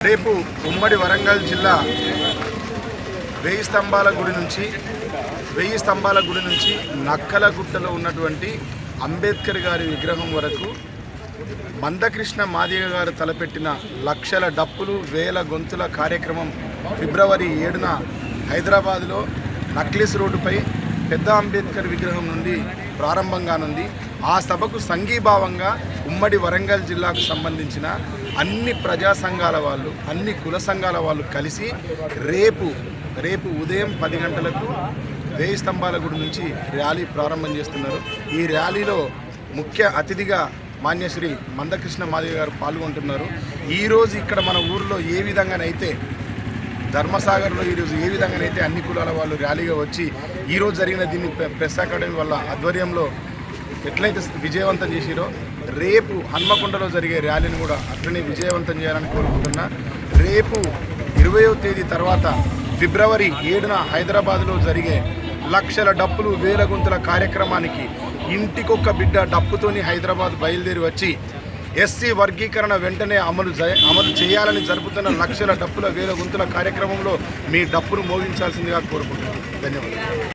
రేపు ఉమ్మడి వరంగల్ జిల్లా వెయ్యి స్తంభాల గుడి నుంచి వెయ్యి స్తంభాల గుడి నుంచి నక్కల గుట్టలో ఉన్నటువంటి అంబేద్కర్ గారి విగ్రహం వరకు మందకృష్ణ మాదిగ గారు తలపెట్టిన లక్షల డప్పులు వేల గొంతుల కార్యక్రమం ఫిబ్రవరి ఏడున హైదరాబాద్లో నక్లిస్ రోడ్డుపై పెద్ద అంబేద్కర్ విగ్రహం నుండి ప్రారంభంగానుంది ఆ సభకు సంఘీభావంగా ఉమ్మడి వరంగల్ జిల్లాకు సంబంధించిన అన్ని ప్రజా సంఘాల వాళ్ళు అన్ని కుల సంఘాల వాళ్ళు కలిసి రేపు రేపు ఉదయం పది గంటలకు వేయి స్తంభాల గుడి నుంచి ర్యాలీ ప్రారంభం చేస్తున్నారు. ఈ ర్యాలీలో ముఖ్య అతిథిగా మాన్యశ్రీ మందకృష్ణ మాదిగ గారు పాల్గొంటున్నారు. ఈరోజు ఇక్కడ మన ఊరిలో ఏ విధంగానైతే ధర్మసాగర్లో ఈరోజు ఏ విధంగానైతే అన్ని కులాల వాళ్ళు ర్యాలీగా వచ్చి ఈరోజు జరిగిన దీన్ని ప్రెస్ అకాడమీ వల్ల ఆధ్వర్యంలో ఎట్లయితే విజయవంతం చేసిరో రేపు హన్మకొండలో జరిగే ర్యాలీని కూడా అట్లనే విజయవంతం చేయాలని కోరుకుంటున్నా. రేపు ఇరవయో తేదీ తర్వాత ఫిబ్రవరి ఏడున హైదరాబాద్లో జరిగే లక్షల డప్పులు వేల గుంతుల కార్యక్రమానికి ఇంటికొక్క బిడ్డ డప్పుతోని హైదరాబాద్ బయలుదేరి వచ్చి ఎస్సీ వర్గీకరణ వెంటనే అమలు అమలు చేయాలని జరుపుతున్న లక్షల డప్పుల వేల గుంతుల కార్యక్రమంలో మీ డప్పును మోగించాల్సిందిగా కోరుకుంటున్నాను. ధన్యవాదాలు.